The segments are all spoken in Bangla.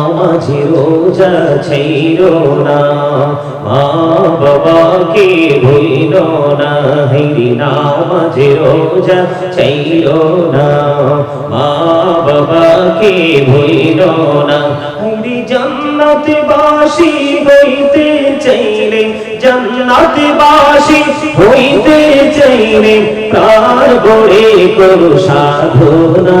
নামাজি রোজা ছাইর না, মা বাবাকে ভুইল না, হেরি নামাজি রোজা ছাইর না, মা বাবাকে ভুইল না, হেরি জান্নাত বাসি হইতে চাইলে জান্নাত বাসি হইতে চাইলে প্রাণ গড়ে করু সাধনা।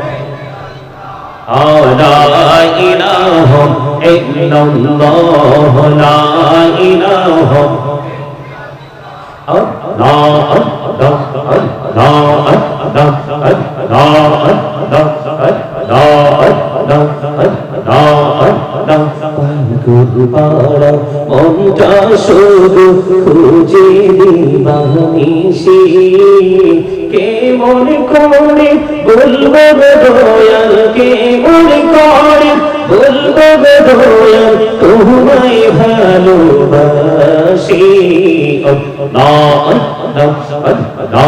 لا إله إلا الله لا إله মনটা শুধু খুঁজে দিবানিসি কে মনে করে বলব দয়াল কে মনে করে বলব দয়াল তোমায় ভালোবাসি না না না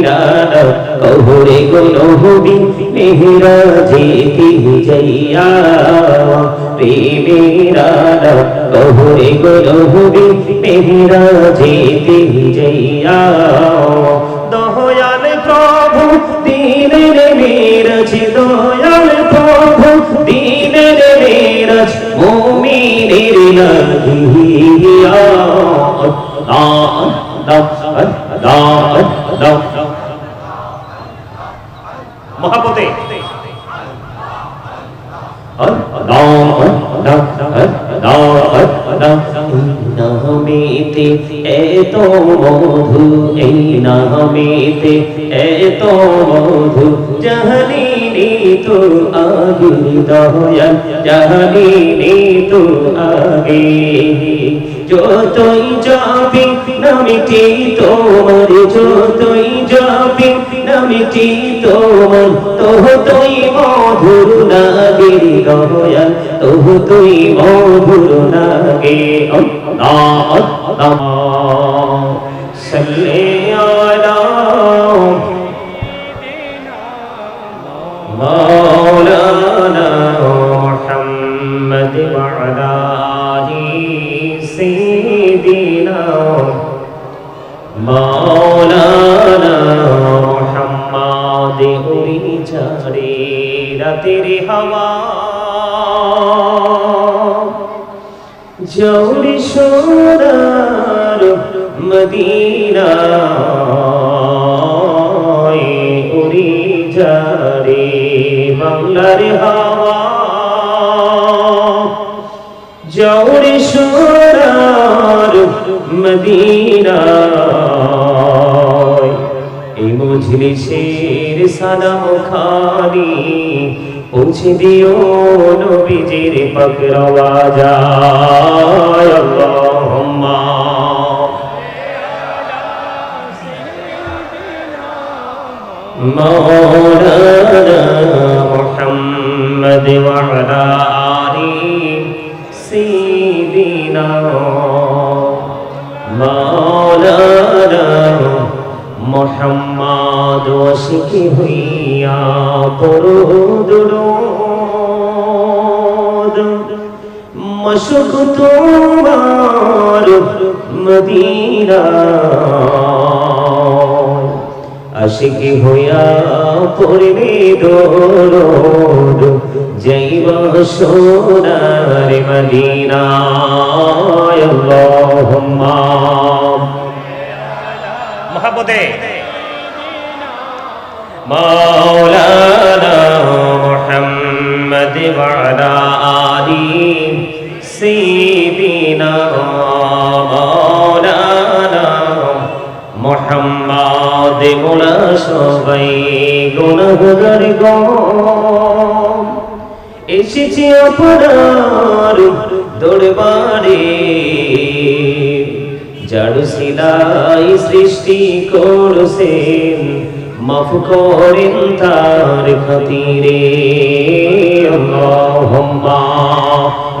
না কহুরে গুনহুবি মেহরা যেতি যাইয়া প্রেমেরা কহুরে গুনহুবি মেহরা যেতি যাইয়া দয়াল প্রভু, দিনের মেরাজ, দয়াল প্রভু, দিনের মেরাজ, মুমিনের লাগিয়া না না না না মহাপতে নামেতে এত মধু এই নামেতে এত মধু জাহানি তো আগে দয়াল জাহানি তো আগে যতই যাবি নামিটি তোমার যতই যাবি নামিটি তোমার তহ তুই মধুর নাগে দয়াল তহ তুই মধুর নাগে অল্লাহ অল্লাহ সাল্লি সোনার মদিনা উড়ি ঝরে বাংলার হাওয়া। জৌরি সোনার মদিনা এই মজলিসের সালাম খানি পৌঁছে দিও নবীজির পাকরওয়া যায় আল্লাহুম্মা مولانا محمد وعلى آل سيدنا مولانا মোহাম্মদ ওশিকি হইয়া পড়ো দুরুদ মশুক তোমার মদিনা। আশিকি হইয়া পড়বে দরদ জৈব সোনার মদিনা। করেন তার খাতিরে।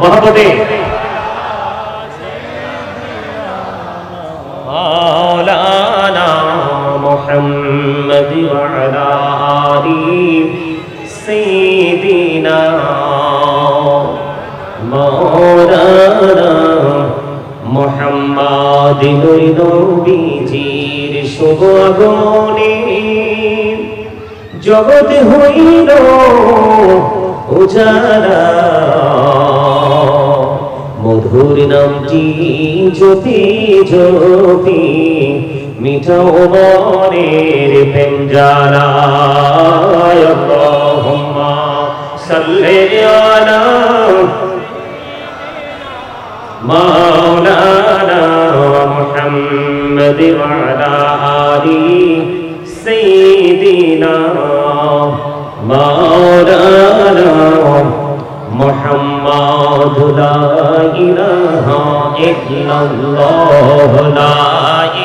মহাপদে। মাওলানা মোহাম্মদ ওয়ালা আলি সাইয়্যিদিনা মাওলানা মোহাম্মদ নবীজির শুভ আগমনে। জগৎ হইল উজালা মধুর নামটি জ্যোতি জ্যোতি মিঠাও মনের প্রেম জ্বালা আল্লাহুম্মা সাল্লি আলা مولانا محمد وعلى آل سيدنا মাওলানা মোহাম্মদ লা ইলাহা ইল্লাল্লাহ লা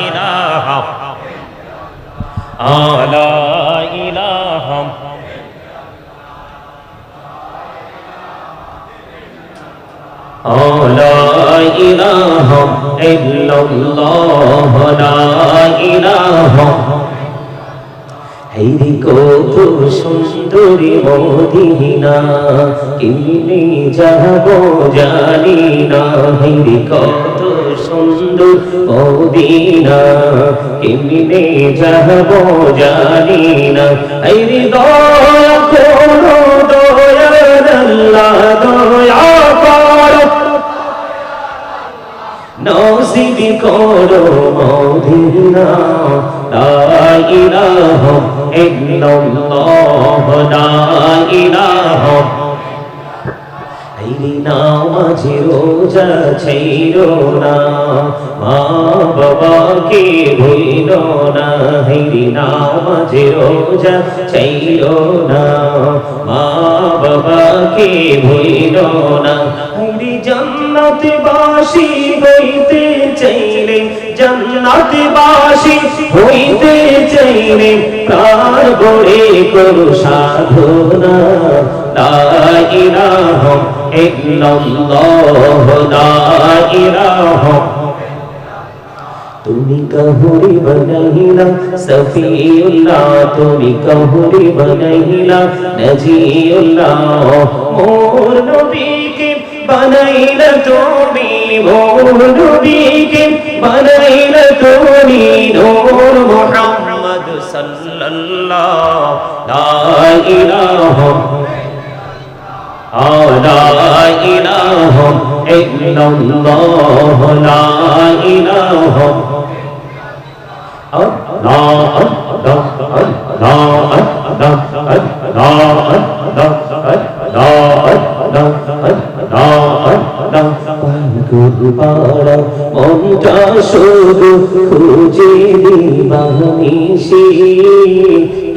ইলাহা আলা ইলাহা আলা ইলাহা ইল্লাল্লাহ লা এই কত সুন্দরী মদিনা, কিনে যাব জানি না। এই কত সুন্দর মদিনা, কিনে যাব জানি না। এই দয়া করো দয়া আল্লাহ, দয়া করো। নসিব করো মদিনা, লা ইলাহা ইল্লাল্লাহ লা ইলাহা আইরি নামাজে রোজা ছাইরো না মা বাবাকে ভুইল না হাইরি নামাজে রোজা ছাইরো না মা বাবাকে ভুইল না হাইরি জান্নাত বাসি হইতে চাইলে জান্নাত বাসি হইতে চাইলে প্রাণ গড়ে করু সাধনা তুমি কহুরি বনাইলা, সফিউল্লাহ, তুমি কহুরি বনাইলা, নজিউল্লাহ। মোর নবীকে বানাইল তুমি মৌলবীকে বানাইল তুমি নূর মোহাম্মদ সাল্লাল্লাহ লা ইলাহা লা ইলাহা ইল্লাল্লাহ লা ইলাহা লা লা লা লা লা লা পাড়া মনটা শুধু খুঁজে দিবানিসি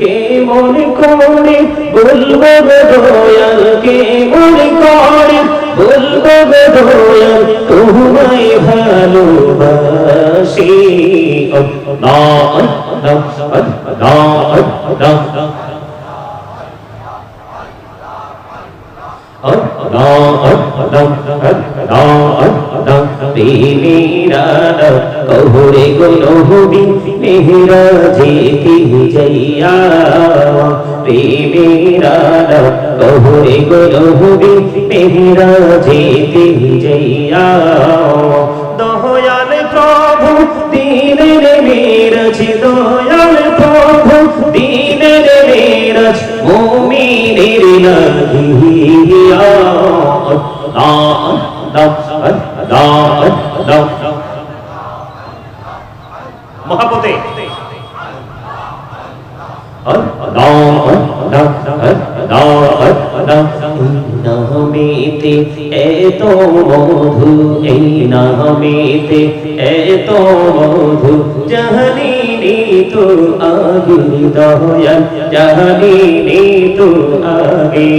কেমন করে বলব দয়াল কেমন করে বলব দয়াল তোমায় ভালোবাসি না না না না Allah, Allah, Allah, Allah. কহুরে গোলহবি Mehra যেতি জইয়া প্রেমেরা কহুরে গোলহবি মেহরা যেতি জইয়া দয়াল প্রভু, দিনের মেরজ, দয়াল প্রভু, দিনের মেরজ মুমিনের লাগিয়া দা দা দা দা মহাপতে নামেতে এত মধু এই নামেতে এত মধু জাহানি তো আগে দয়াল জানি তো আগে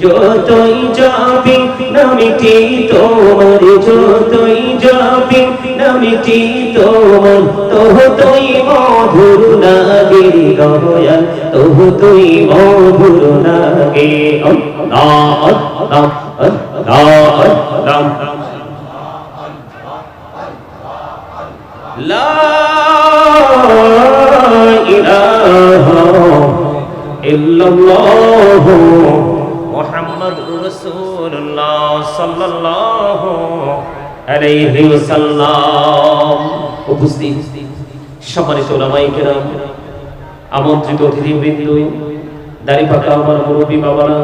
যতই যাবি, নামিটি তোমার, যতই যাবি, নামিটি তোমার। তোহ তুই মধুর লাগে দয়াল তোহ তুই মধুর লাগে আল্লাহ আল্লাহ আমন্ত্রিত আমার বাবারা,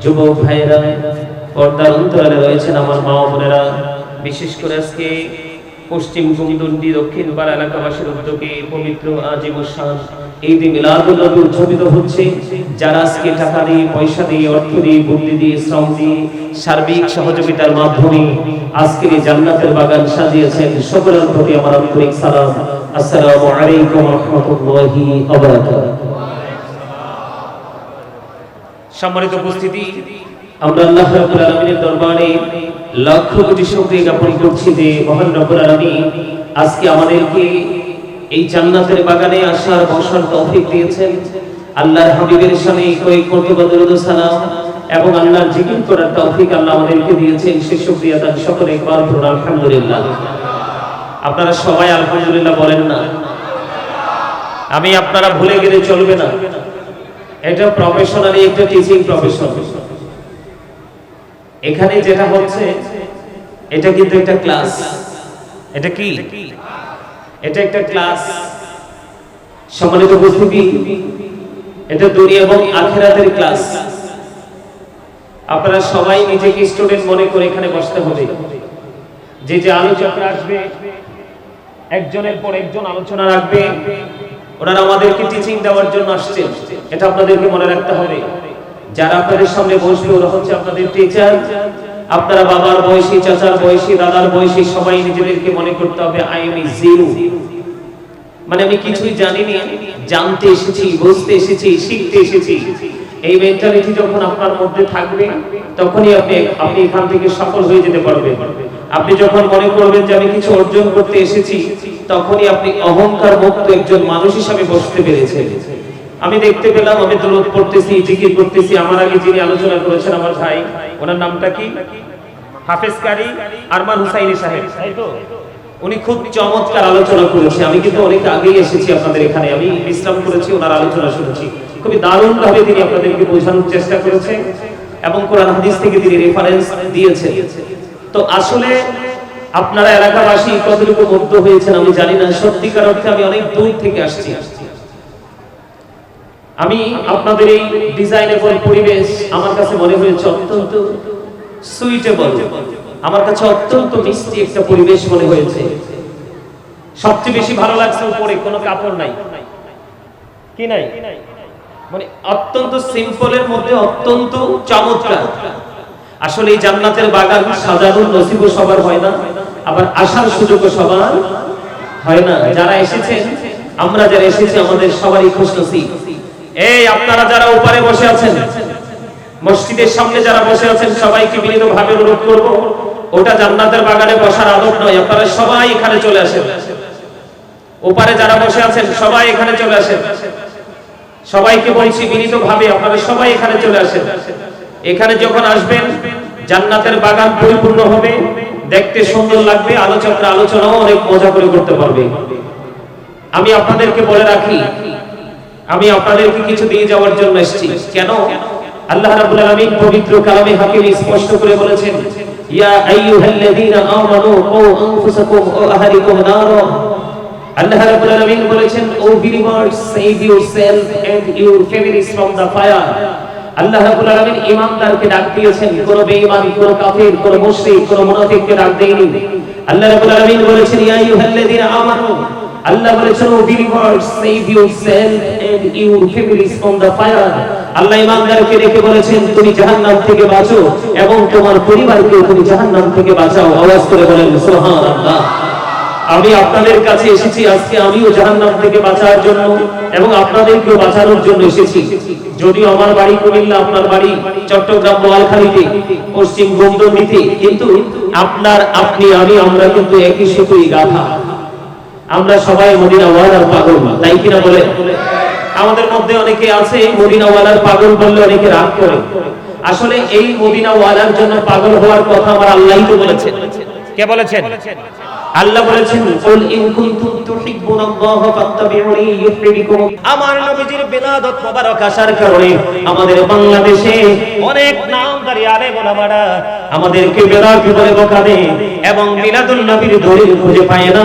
যুবক পর্দার রয়েছেন আমার বিশেষ করে আজকে পশ্চিম দক্ষিণ পাড়া এলাকাবাসীর উদ্যোগে পবিত্র আজীবন ঈদ মিলাদুল নবী উদযাপিত হচ্ছে। যারা আজকে টাকা দিয়ে, পয়সা দিয়ে, অর্থ দিয়ে, বুদ্ধি দিয়ে, শ্রম দিয়ে সার্বিক সহযোগিতার মাধ্যমে আজকের এই জান্নাতের বাগান সাজিয়েছেন, সকলের প্রতি আমার আন্তরিক সালাম। আসসালামু আলাইকুম রহমতুল্লাহি ওয়া বারাকাতুহু সম্মানিত উপস্থিতি, আমরা আল্লাহ রাব্বুল আলামিনের দরবারে লক্ষ কোটি শুকরিয়া জ্ঞাপন করছি যে মহান রব্বুল আলামিন আজকে আমাদেরকে এই জান্নাতের বাগানে আসার, বসার তৌফিক দিয়েছেন। আল্লাহর হাবিবের সামনে কয়েক মর্তবা দরুদ সালাম এবং আল্লাহর জিকির করার তৌফিক আল্লাহ আমাদেরকে দিয়েছেন। সে শুকরিয়া তার সকলে একবার পড়ুন, আলহামদুলিল্লাহ। আপনারা সবাই আলহামদুলিল্লাহ বলেন না। আমি আপনারা ভুলে গেলে চলবে না। এটা প্রফেশনালি একটা টিচিং প্রফেশন এখানে যেটা হচ্ছে, এটা কিন্তু একটা ক্লাস এটা কি? এটা একটা ক্লাস, সম্মানিত উপস্থিতি, এটা দুনিয়া এবং আখেরাতের ক্লাস। আপনারা সবাই নিজেকে স্টুডেন্ট মনে করে এখানে বসতে হবে। যে যে আলোচকরা আসবে, একজনের পর একজন আলোচনা রাখবে, ওনারা আমাদেরকে টিচিং দেওয়ার জন্য আসছে। এটা আপনাদেরকে মনে রাখতে হবে। যারা আপনাদের সামনে বসবে, ওরা হচ্ছে আপনাদের টিচার আপনারা বাবার বয়সী, চাচার বয়সী, দাদার বয়সী সবাই নিজেদেরকে মনে করতে হবে আই এম জিরো মানে আমি কিছুই জানিনি, জানতে এসেছি, বুঝতে এসেছি, শিখতে এসেছি। এই মেন্টালিটি যখন আপনার মধ্যে থাকবে, তখনই আপনি আপনি এখান থেকে সফল হয়ে যেতে পারবেন। আপনি যখন মনে করবেন যে আমি কিছু অর্জন করতে এসেছি, তখনই আপনি অহংকার মুক্ত একজন মানুষ হিসাবে বসতে পেরেছেন। আমি দেখতে পেলাম, আমি দরুদ পড়তেছি, জিকির করতেছি। আমার আগে যিনি আলোচনা করেছেন আমার ভাই, ওনার নামটা কি? হাফেজ কারি আরমান হুসাইনি সাহেব। উনি খুব চমৎকার আলোচনা করেছে। আমি কিন্তু অনেক আগেই এসেছি আপনাদের এখানে। আমি বিশ্রাম করেছি, ওনার আলোচনা শুনেছি। খুবই দারুণ ভাবে তিনি আপনাদেরকে বোঝানোর চেষ্টা করেছে এবং কোরআন হাদিস থেকে তিনি রেফারেন্স দিয়েছেন। তো আসলে আপনারা এলাকাবাসী কতটুকু মুগ্ধ হয়েছেন আমি জানি না। সত্যিকার অর্থে আমি অনেক দূর থেকে আসছি। আমি আপনাদের এই ডিজাইনেবল পরিবেশ আমার কাছে মনে হয়েছে অত্যন্ত সুইটেবল আমার কাছে অত্যন্ত মিষ্টি একটা পরিবেশ মনে হয়েছে। সবচেয়ে বেশি ভালো লাগছে উপরে, কোনো কাপড় নাই। কি নাই? মানে অত্যন্ত সিম্পলের মধ্যে অত্যন্ত চমৎকার। আসলে এই জান্নাতের বাগান সাজানোর নসিব সবার হয় না, আবার আসার সুযোগ সবার হয় না। যারা এসেছেন, আমরা যারা এসেছি, আমাদের সবারই খুশ নসিব এই আপনারা যারা উপরে বসে আছেন, মসজিদের সামনে যারা বসে আছেন, সবাইকে বিনীত ভাবে অনুরোধ করব, ওটা জান্নাতের বাগানে বসার আদব নয়, আপনারা সবাই এখানে চলে আসেন। ওপারে যারা বসে আছেন, সবাই এখানে চলে আসেন। সবাইকে বলছি বিনীত ভাবে আপনারা সবাই এখানে চলে আসেন। এখানে যখন আসবেন, জান্নাতের বাগান পরিপূর্ণ হবে, দেখতে সুন্দর লাগবে, আলোচকরা আলোচনাও অনেক মজা করে করতে পারবে। আমি আপনাদেরকে বলে রাখি আমি আপনাদেরকে কিছু দিয়ে যাওয়ার জন্য এসেছি। কেন? আল্লাহ রাব্বুল আলামিন পবিত্র কালামে হাকিম স্পষ্ট করে বলেছেন, ইয়া আইয়ুহাল্লাযীনা আমানু কু আনফুসাকুম ওয়া আহলিকুম নারা। আল্লাহ রাব্বুল আলামিন বলেছেন, O believers save yourself and your families from the fire আল্লাহ রাব্বুল আলামিন ইমানদারকে ডাক দিয়েছেন, কোন বেঈমান, কোন কাফির, কোন মুশরিক, কোন মুনাফিককে ডাক দেয়নি। আল্লাহ রাব্বুল আলামিন বলেছেন, ইয়া আইয়ুহাল্লাযীনা আমানু আল্লাহ বলেছেন O believers save yourself and your families from the fire আল্লাহ ইমানদারকে ডেকে বলেছেন, তুমি জাহান্নাম থেকে বাঁচো এবং তোমার পরিবারকে তুমি জাহান্নাম থেকে বাঁচাও। আওয়াজ করে বলেন, সুবহানাল্লাহ। আমি আপনাদের কাছে এসেছি, আজকে আমিও জাহান্নাম থেকে বাঁচার জন্য এবং আপনাদেরকেও বাঁচানোর জন্য এসেছি। যদিও আমার বাড়ি কুমিল্লা, আপনার বাড়ি চট্টগ্রাম বোয়ালখালীতে পশ্চিম গোমদন্ডিতে কিন্তু আপনার, আপনি, আমি, আমরা কিন্তু একই সুতোই গাথা আমরা সবাই মদিনা ওয়ালার পাগল তাই কিনা বলে? আমাদের মধ্যে অনেকে আছে মদিনা ওয়ালার পাগল বললে অনেকে রাগ করে। আসলে এই মদিনা ওয়ালার জন্য পাগল হওয়ার কথা আমার আল্লাহই তো বলেছেন। কে বলেছেন? আল্লাহ বলেছেন কুল ইন কুনতুম তুহিব্বুনাল্লাহ ফাত্তাবিউনি ইউহিব্বুকুম। আমার নবীজির বিলাদত মোবারক আসার কারণে আমাদের বাংলাদেশে অনেক নামধারী আলেম ওলামারা আমাদেরকে বেরাক বলে বকা দেয় এবং মিলাদুল নবীর দলিল খুঁজে পায় না।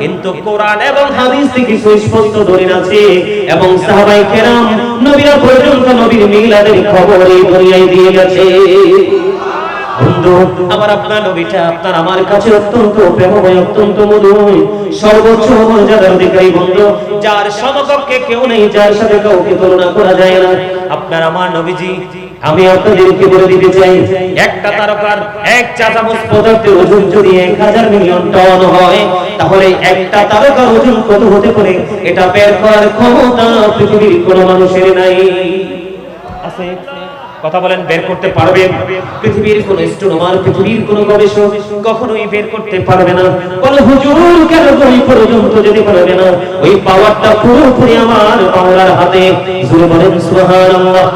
কিন্তু কোরআন এবং হাদিস থেকে সুস্পষ্ট দলিল আছে এবং সাহাবাই কেরাম নবীরা পর্যন্ত নবীর মিলাদের খবর এই দুনিয়ায় দিয়ে গেছে। আমার আপনার নবীটা, আপনার আমার কাছে অত্যন্ত প্রেমময়, অত্যন্ত মধুময় সর্বোচ্চ মর্যাদার অধিকারী বন্ধু, যার সমকক্ষে কেউ নেই, যার সাথে কাউকে তুলনা করা যায় না। আপনার আমার নবীজি, আমি আপনাদেরকে বলে দিতে চাই, একটা তারকার এক চা চামচ পদার্থের ওজন যদি এক হাজার মিলিয়ন টন হয়, তাহলে একটা তারকার ওজন কত হতে পারে? এটা বের করার ক্ষমতা পৃথিবীর কোনো মানুষের নাই। আছে? কথা বলেন, বের করতে পারবেন। পৃথিবীর কোন স্টোনোমার পৃথিবীর কোন গবেষক কখনোই বের করতে পারবে না। বলে, হুজুর, কেন ওই পর্যন্ত যদি পারবে না? ওই পাওয়ারটা পুরোপুরি আমার বাংলার হাতে। জুড়ে বলেন, সুবহানাল্লাহ।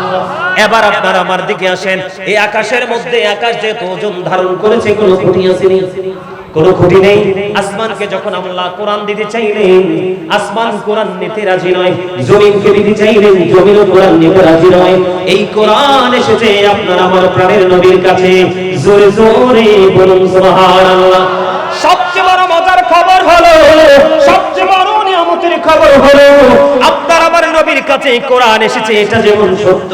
এবার আপনার আমার দিকে আসেন। এই আকাশের মধ্যে আকাশ যে ওজন ধারণ করেছে, কোনো খুঁটি আসেনি। কোনো খুঁটি নেই। আসমানকে যখন আল্লাহ কোরআন দিতে চাইলেন, আসমান কোরআন নিতে রাজি নয়, জমিনকে দিতে চাইলেন, জমিনও কোরআন নিতে রাজি নয়। এই কোরআন এসেছে আপনার আমার প্রাণের নবীর কাছে। জোরে জোরে বলুন সুবহানাল্লাহ। সবচেয়ে বড় মজার খবর হলো, সবচেয়ে নিয়ামতের খবর হলো, আপনার আমার নবীর কাছে কোরআন এসেছে, এটা যেমন সত্য,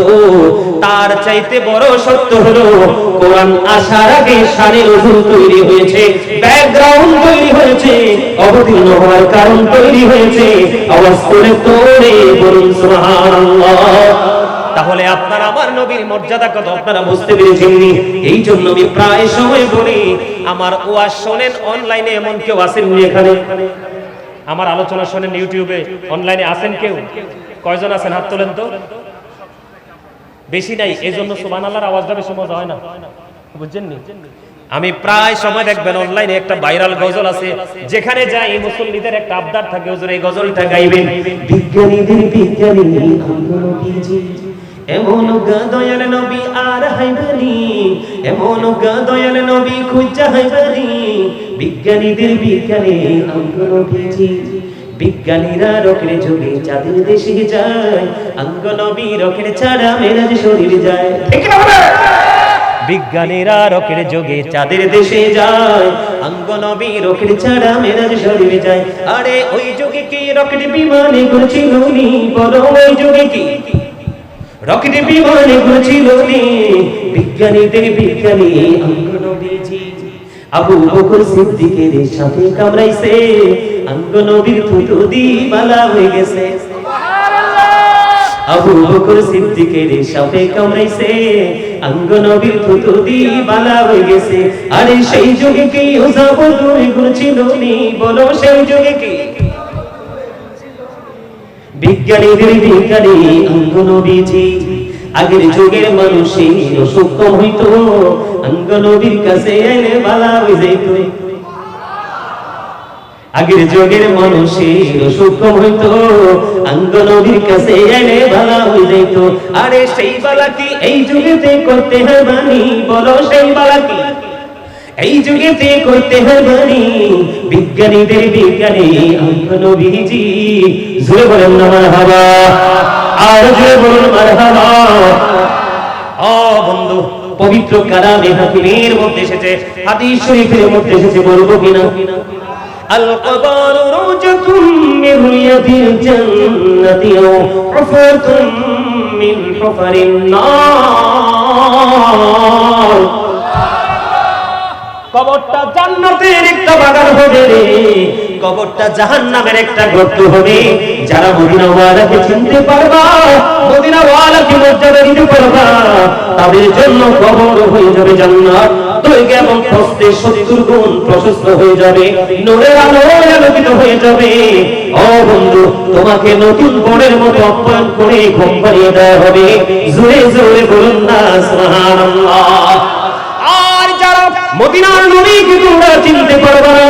তার চাইতে বড় সত্য হলো, কোরআন আসার আগে সারে নজুল তৈরি হয়েছে ব্যাকগ্রাউন্ড তৈরি হয়েছে, অবতীর্ণ হওয়ার কারণ তৈরি হয়েছে, আওয়াজ তোরে বলুন সুবহানাল্লাহ তাহলে আপনার আমার নবীর মর্যাদা কত, আপনারা বুঝতে পেরেছেন? এই জন্য আমি প্রায় সময় বলি, আমার ওয়াজ শোনেন অনলাইনে এমন কেউ আসেননি এখানে আমার আলোচনা শোনেন ইউটিউবে অনলাইনে আছেন কেউ? কয়জন আছেন? হাত তোলেন তো। বেশি নাই এই জন্য সুবান আল্লাহর আওয়াজটা বেশি মজা হয় না। বুঝছেন নি? আমি প্রায় সময় দেখবেন অনলাইনে একটা ভাইরাল গজল আছে, যেখানে যাই এই মুসল্লিদের একটা আবদার থাকে, হুজুর, এই গজলটা গাইবেন। বিজ্ঞানীদের বিজ্ঞানী এমন গা দয়াল নবী আর হাইবানি, এমন গা দয়াল নবী খুঁজা হাইবানি বিজ্ঞানীদের বিজ্ঞানে নবীজি বিজ্ঞানীরা রকের যুগে চাঁদের দেশে যায়। নবী রকের ছাড়া মেরাজ শরীর যায়। ঠিক না বিজ্ঞানীরা রকের যোগে চাঁদের দেশে যায়। অঙ্গ নবী রকের ছাড়া মেরাজ শরীরে যায়। আরে ওই যুগে কি রকেট বিমানে ঘুরছিল নি? বলো ওই যুগে কি? রকেট বিমানে ঘুরছিল নি? বিজ্ঞানীদের বিজ্ঞানী নবীজি আবু বকর সিদ্দিকের সাথে কামড়াইছে। অঙ্গ নবীর থুতু দি মালা হয়ে গেছে। আবু বকর সিদ্দিকের সাপে কামড়াইছে। অঙ্গ নবীর থুতু দি বালা হয়ে গেছে। আরে সেই যুগে কি ওজাব তুমি ঘুরছিল নি? বলো সেই যুগে কি? বিজ্ঞানীদের বিজ্ঞানী অঙ্গ নবীজি আগের যুগের মানুষই অসুখ হইতো। অঙ্গ নবীর কাছে এলে বালা হয়ে যাইত। আগের যুগের মানুষের অসুখ হইতো। অঙ্গ নবীর কাছে এলে বালা হয়ে যাইত। আরে সেই বালা কি এই যুগেতে করতে হবানি বলো সেই বালা কি এই যুগেতে করতে হবে বিজ্ঞানীদের বিজ্ঞানী আমরা নবীজি জুড়ে বলেন না, মারহাবা। আর জুড়ে বলুন, মারহাবা। ও বন্ধু, পবিত্র কালামে হাকিমের মধ্যে এসেছে, হাদিস শরীফের মধ্যে এসেছে, বলব কিনা? আল কবার রুজাতুম মিন রিয়াদিল জান্নাতি আও উফাতুম মিন হুফারিন নার। কবরটা জান্নাতের একটা বাগান হবে রে। কবরটা জাহান্নামের একটা গর্ত হবে। যারা মদিনা ওয়ালাকে চিনতে পারবা মদিনা ওয়ালাকে মর্যাদা দিতে পারবা, তাদের জন্য কবর হয়ে যাবে জান্নাত। দৈর্ঘ্য এবং প্রস্থে সত্তর গুণ প্রশস্ত হয়ে যাবে। নূরের আলো আলোকিত হয়ে যাবে। ও বন্ধু, তোমাকে নতুন বনের মতো অপ্যায়ন করে ঘুম পাড়িয়ে দেওয়া হবে। জোরে জোরে বলুন না, সুবহানাল্লাহ। মদিনার তোমরা চিনতে পারবে না।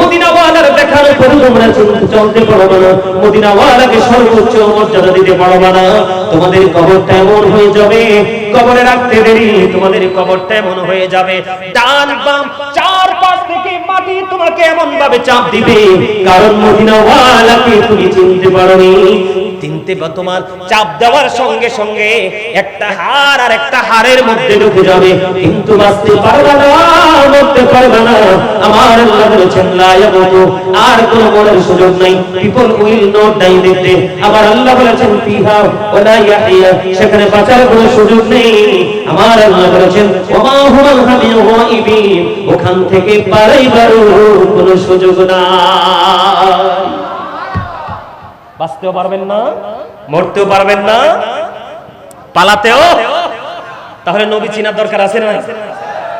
মদিনাওয়ালার দেখানো পরে তোমরা চলতে পারবে না। মদিনাওয়ালাকে সর্বোচ্চ মর্যাদা দিতে পারবে না। তোমাদের কবরটা এমন হয়ে যাবে, কবরে রাখতে দেরি, তোমাদের কবরটা এমন হয়ে যাবে। ডান বাম চার পাশ থেকে মাটি তোমাকে এমন ভাবে চাপ দিবে। কারণ মদিনাওয়ালাকে তুমি চিনতে পারোনি। চিনতে বা তোমার চাপ দেওয়ার সঙ্গে সঙ্গে একটা হাড় আর একটা হাড়ের মধ্যে ঢুকে যাবে। কিন্তু বাঁচতে পারবে না, মরতে পারবে না। আমার আল্লাহ বলেছেন, লা ইয়ামুতু আর কোন মরার সুযোগ নাই। পিপল উইল নট ডাই দেখতে। আবার আল্লাহ বলেছেন, ফিহা ওয়ালা ইয়াহিয়া। সেখানে বাঁচার কোনো সুযোগ নেই। আমার আল্লাহ বলেছেন, ওমা হুয়াল হামিয়ু ওখান থেকে পালাইবার কোনো সুযোগ নাই। বাঁচতেও পারবেন না, মরতেও পারবেন না, পালাতেও। তাহলে নবী চিনার দরকার আছে না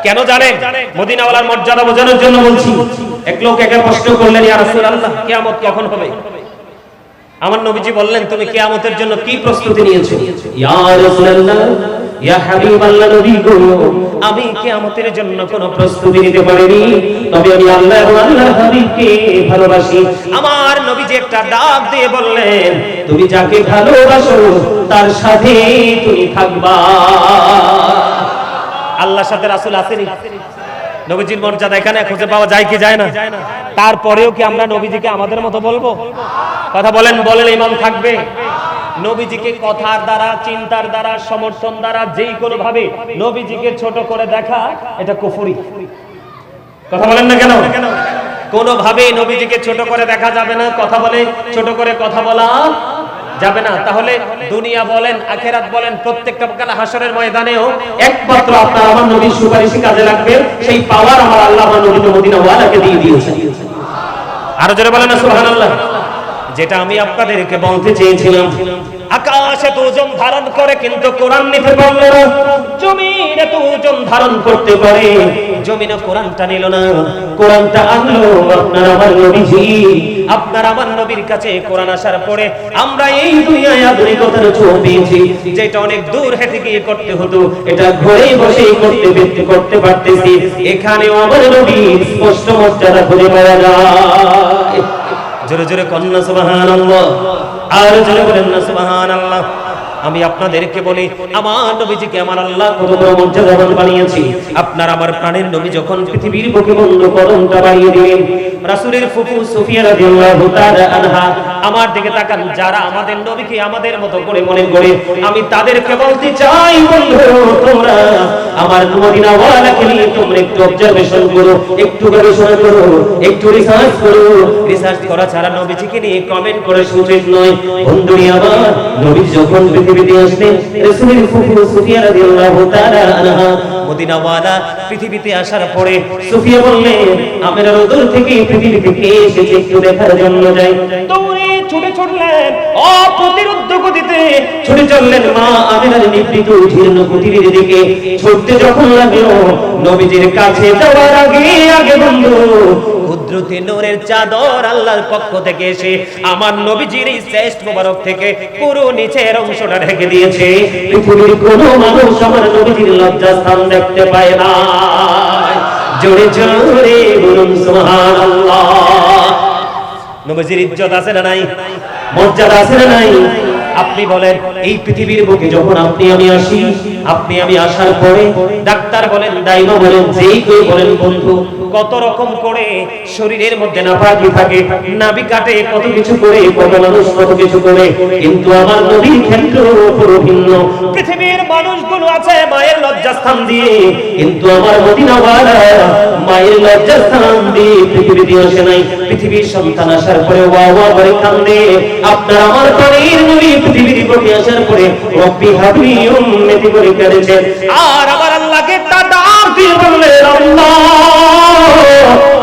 কেন জানেন? মদিনাওয়ালার মর্যাদা বোঝানোর জন্য বলছি, এক লোক একে প্রশ্ন করলেন, ইয়া রাসূলুল্লাহ, কিয়ামত কখন হবে? আমার নবীজি বললেন, তুমি কিয়ামতের জন্য কি প্রস্তুতি নিয়েছো? ইয়া রাসূলুল্লাহ নবী আমি জন্য প্রস্তুতি নিতে পারিনি। তবে আমি আল্লাহ হাবিবকে ভালোবাসি। আমার নবীজি একটা ডাক দিয়ে বললেন, তুমি যাকে ভালোবাসো, তার সাথে তুমি থাকবা। সাথে নবীজির মর্যাদা এখানে খুঁজে পাওয়া যায় কি যায় না? তারপরেও কি আমরা নবীজিকে আমাদের মতো বলব? কথা বলেন বলেন ইমান থাকবে। নবীজিকে কথার দ্বারা, চিন্তার দ্বারা, সমর্থন দ্বারা, যেই কোনো ভাবে নবীজিকে ছোট করে দেখা, এটা কুফরি। কথা বলেন না কেন? কোনোভাবে নবীজিকে ছোট করে দেখা যাবে না, কথা বলে, ছোট করে কথা বলা যাবে না। তাহলে দুনিয়া বলেন, আখেরাত বলেন, প্রত্যেকটা কাল হাসরের ময়দানেও একমাত্র আপনার, আমার নবীর সুপারিশই কাজে লাগবে, সেই পাওয়ার আমার আল্লাহ আমার নবী মদিনা ওয়ালাকে দিয়ে দিয়েছে আরও জোরে বলেন সুবহানাল্লাহ। যেটা আমি আপনাদেরকে বলতে চেয়েছিলাম, আকাশ ধারণ করে কিন্তু কোরআন নিতে পারল না ধারণ করতে পারে, জমিনে কোরআনটা নিল না, কোরআনটা আনলো আপনার আমার নবীজি। আপনার আমার নবীর কাছে কোরআন আসার পরে আমরা এই দুনিয়ায় আধুনিকতার পেয়েছি, যেটা অনেক দূর হেঁটে গিয়ে করতে হতো, এটা ঘরে করতে করতে পারতেছি। এখানেও আমার নবী স্পষ্ট মর্যাদা যায়। জোরে জোরে কন্যা সুবাহান আর জোরে বলেন না সুবাহান আল্লাহ আমি আপনাদেরকে বলি, আমার নবীজিকে আমার আল্লাহ মর্যাদাবান বানিয়েছি, আপনার আমার প্রাণের নবী যখন পৃথিবীর বুকে বন্ধ করণটা বাড়িয়ে দিলেন, রাসূলের ফুফু সুফিয়া রাদিয়াল্লাহু তাআলা আনহা আমার দিকে তাকান, যারা আমাদের নবীকে আমাদের মতো করে মনে করে, আমি তাদেরকে বলতে চাই, বন্ধু, তোমরা আমার মদিনা ওয়ালাকে নিয়ে তোমরা একটু অবজারভেশন করো, একটু গবেষণা করো, একটু রিসার্চ করো। রিসার্চ করা ছাড়া নবীজিকে নিয়ে কমেন্ট করে সুযোগ নয়। বন্ধুরি আমার নবী যখন পৃথিবীতে আসলেন রাসূলের ফুফু সুফিয়া রাদিয়াল্লাহু তাআলা আনহা মদিনা ওয়ালা পৃথিবীতে আসার পরে সুফিয়া বললেন আমরা দূর থেকে পৃথিবী থেকে এসেছি একটু দেখার জন্য যাই। দৌড়ে ছুটে ছুটলেন অপ্রতিরোধ গতিতে। ছুটে চললেন মা আমিনার নিবৃত জীর্ণ কুটিরের দিকে। ছুটতে যখন লাগল, নবীজির কাছে যাওয়ার আগে আগে বন্ধু কুদরতি নূরের চাদর আল্লাহর পক্ষ থেকে এসে আমার নবীজির শ্রেষ্ঠ মোবারক থেকে পুরো নিচের অংশটা ঢেকে দিয়েছে। পৃথিবীর কোনো মানুষ আমার নবীজির দেখতে পায় না। জোরে জোরে বলুন, সুবহানাল্লাহ। নবীজির ইজ্জত আছে না নাই? মর্যাদা আছে না নাই? আপনি বলেন, এই পৃথিবীর বুকে যখন আপনি আমি আসি, আপনি আমি আসার পরে ডাক্তার বলেন বলেন, যেই কেউ বলেন, বন্ধু কত রকম করে শরীরের মধ্যে নাপাকি থাকে, নাভি কাটে, কত কিছু করে, কত মানুষ কত কিছু করে, কিন্তু আমার নবীর ক্ষেত্র পুরো ভিন্ন। পৃথিবীর মানুষগুলো আছে মায়ের লজ্জাস্থান দিয়ে, কিন্তু আমার মদিনাওয়ালা মায়ের লজ্জাস্থান দিয়ে পৃথিবীতে আসে নাই। পৃথিবীর সন্তান আসার পরে ওয়া ওয়া করে কান্দে। আপনার আমার প্রাণের নবী পৃথিবীর বুকে আসার পরে রব্বি হাবলি উম্মতি করে কেঁদেছে। আর আমার আল্লাহকে তা ডাক দিয়ে বললেন, আল্লাহ!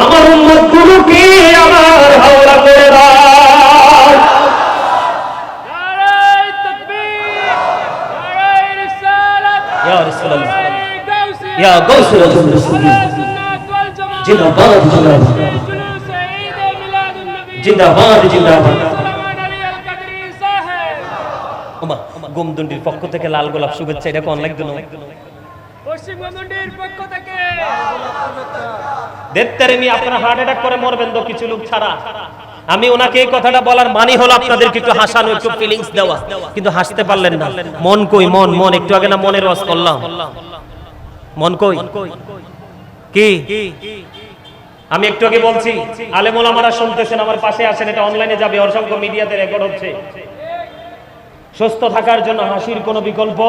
আমার উম্মত গুলোকে আমার হাওলা করে জিন্দাবাদ জিন্দাবাদ। জিন্দাবাদ জিন্দাবাদ। পক্ষ থেকে লাল গোলাপ শুভেচ্ছা। এটা কোন লাগতো না আমি ওনাকে এই কথাটা বলার মানে হলো একটু হাসানো, একটু ফিলিংস দেওয়া। কিন্তু হাসতে পারলেন না। মন কই, মন মন, একটু আগে না মনের রস করলাম। মন কই? কি? আমি একটু আগে বলছি, আলেমুল আমারা শুনতেছেন, আমার পাশে আছেন, এটা অনলাইনে যাবে, অসংখ্য মিডিয়াতে রেকর্ড হচ্ছে। সুস্থ থাকার জন্য হাসির কোনো বিকল্প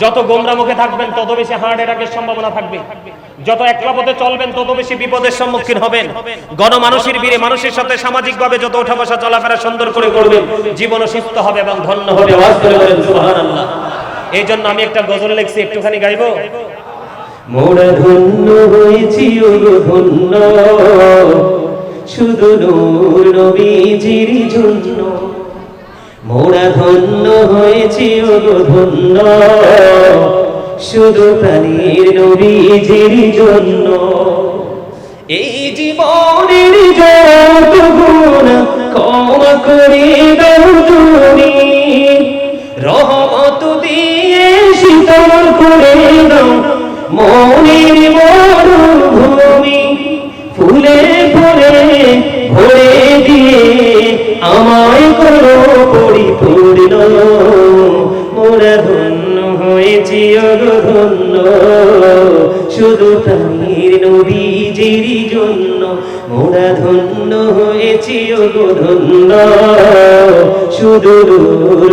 যত গোমরা মুখে থাকবেন, তত বেশি হার্ট অ্যাটাকের সম্ভাবনা থাকবে। যত একলা পথে চলবেন, তত বেশি বিপদের সম্মুখীন হবেন। গণমানুষের বীরে মানুষের সাথে সামাজিকভাবে যত ওঠা বসা চলাফেরা সুন্দর করে করবেন জীবন সুস্থ হবে এবং ধন্য হবে। এই জন্য আমি একটা গজল লিখছি, একটুখানি গাইবো? মোরা ধন্য হয়েছি ধন্য। শুধু নবীজির জন্য। মোরা ধন্য হয়েছি ধন্য। শুধু প্রাণীর নবীজির জন্য। এই জীবনের যত গুণ করে দাও রহমত দিয়ে শীতল করে দাও মনের মরুভূমি, ফুলে ফুলে ভরে আমায় করো পরিপূর্ণ মোরা ধন্য হয়েছি ওগো ধন্য। শুধু প্রাণীর নবীজির জন্য মোরা ধন্য হয়েছি ওগো ধন্য। শুধু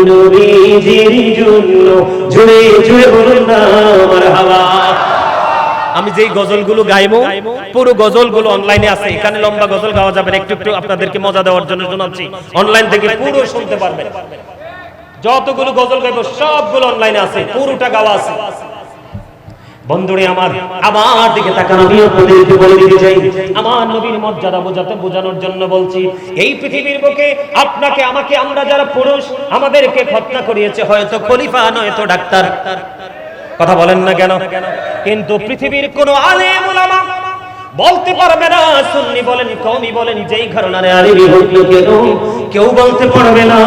নবীজির জন্য। জুড়ে জুড়ে বলুন না আমার হাওয়া। আমি যেই গজলগুলো গাইবো পুরো গজলগুলো অনলাইনে আছে। এখানে লম্বা গজল গাওয়া যাবে একটু একটু আপনাদেরকে মজা দেওয়ার জন্য শোনাচ্ছি। অনলাইন থেকে পুরো শুনতে পারবেন। যতগুলো গজল গাইবো, সবগুলো অনলাইনে আছে, পুরোটা গাওয়া আছে। বন্ধুরে আমার আমার দিকে তাকান আমি আপনাদেরকে বলে দিতে চাই। আমার নবীর মর্যাদা বোঝাতে, বোঝানোর জন্য বলছি, এই পৃথিবীর বুকে আপনাকে, আমাকে আমরা যারা পুরুষ, আমাদেরকে হত্যা করিয়েছে, হয়তো খলিফা নয়তো ডাক্তার। কথা বলেন না কেন? কিন্তু পৃথিবীর কোন আলেম উলামা বলতে পারবে না, সুন্নি বলেন, কওমি বলেন, যেই ঘরানারে আলেমি হোক না কেন, কেউ বলতে পারবে না,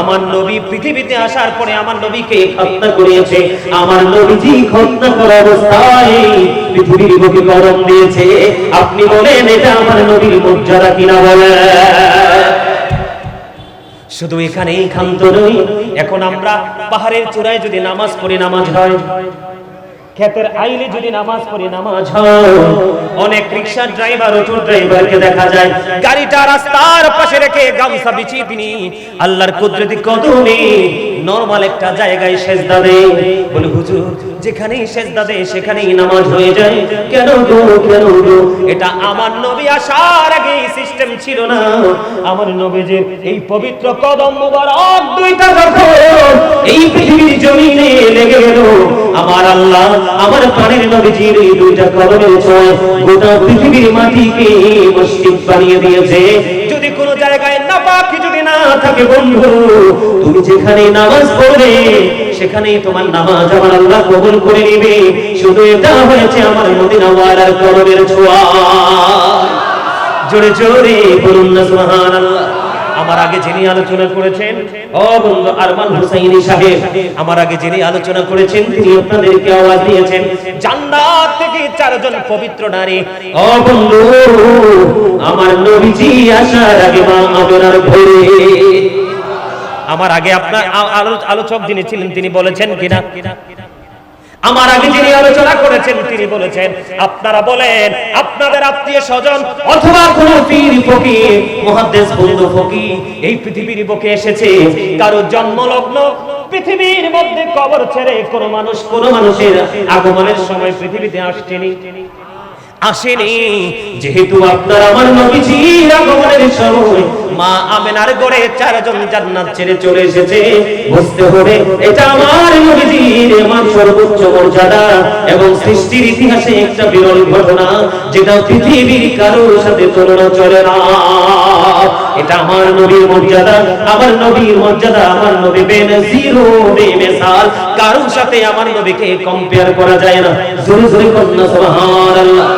আমার নবী পৃথিবীতে আসার পরে আমার নবীকে হত্যা করিয়েছে আমার নবীজি হত্যা করা অবস্থায় পৃথিবীর বুকে গরম দিয়েছে। আপনি বলেন, এটা আমার নবীর মর্যাদা কিনা বলেন শুধু এখানেই খান্ত নই, এখন আমরা পাহাড়ের চূড়ায় যদি নামাজ পড়ি নামাজ হয় ক্ষেতের আইলে যদি নামাজ পড়ি নামাজ অনেক রিক্সার ড্রাইভার অটো ড্রাইভারকে দেখা যায়, গাড়িটা রাস্তার পাশে রেখে গামছা বিছিয়ে তিনি আল্লাহর কুদরতি কদমে নরমাল একটা জায়গায় সেজদা দেয় বলে, হুজুর, যেখানেই সেজদা দেয় সেখানেই নামাজ হয়ে যায়। কেন গো কেন গো? এটা আমার নবী আসার আগে সিস্টেম ছিল না। আমার নবীজির এই পবিত্র কদম মুবারক দুইটা যখন এই পৃথিবীর জমিনে লেগে গেল। আমার আল্লাহ, আমার প্রাণের নবীজির এই দুইটা কদমের ছোঁয় গোটা পৃথিবীর মাটিকে মসজিদ বানিয়ে দিয়েছে। থাকে বন্ধু, তুমি যেখানে নামাজ পড়বে, সেখানেই তোমার নামাজ আমার আল্লাহ কবুল করে নিবে। শুধু এটা হয়েছে আমার মদিনা ওয়ালার কদমের ছোঁয়া। জোরে জোরে বলুন না সুবহানাল্লাহ। আমার আগে যিনি আলোচনা করেছেন, ও বন্ধু আরমান হুসাইনি সাহেব, আমার আগে যিনি আলোচনা করেছেন, তিনি আপনাদেরকে আওয়াজ দিয়েছেন, জান্নাত থেকে চারজন পবিত্র নারী। ও বন্ধু, আমার নবীজি আসার আগে মা আমেনার ভোরে আমার আগে আপনার আলোচক যিনি ছিলেন, তিনি বলেছেন কিনা? আমার আগে যিনি আলোচনা করেছেন, তিনি বলেছেন, আপনারা বলেন, আপনাদের আত্মীয় স্বজন অথবা কোন পীর, ফকির, মুহাদ্দিস, বন্ধু, ফকির, এই পৃথিবীর বুকে এসেছে, কারও জন্মলগ্ন, পৃথিবীর মধ্যে কবর ছেড়ে কোন মানুষ, কোন মানুষের আগমনের সময় পৃথিবীতে আসছেনি আসেনি। যেহেতু আপনার আমার নবীজির আগমনের সময় মা আমেনার গড়ে চারজন জান্নাত ছেড়ে চলে এসেছে। বুঝতে হবে, এটা আমার নবীজির আমার সর্বোচ্চ মর্যাদা এবং সৃষ্টির ইতিহাসে একটা বিরল ঘটনা, যেটা পৃথিবীর কারোর সাথে তুলনা চলে না। এটা আমার নবীর মর্যাদা, আমার নবীর মর্যাদা, আমার নবী বেনজিরু বেমিসাল কারোর সাথে আমার নবীকে কম্পেয়ার করা যায় না। জোরে জোরে কন্যা সুবহানাল্লাহ।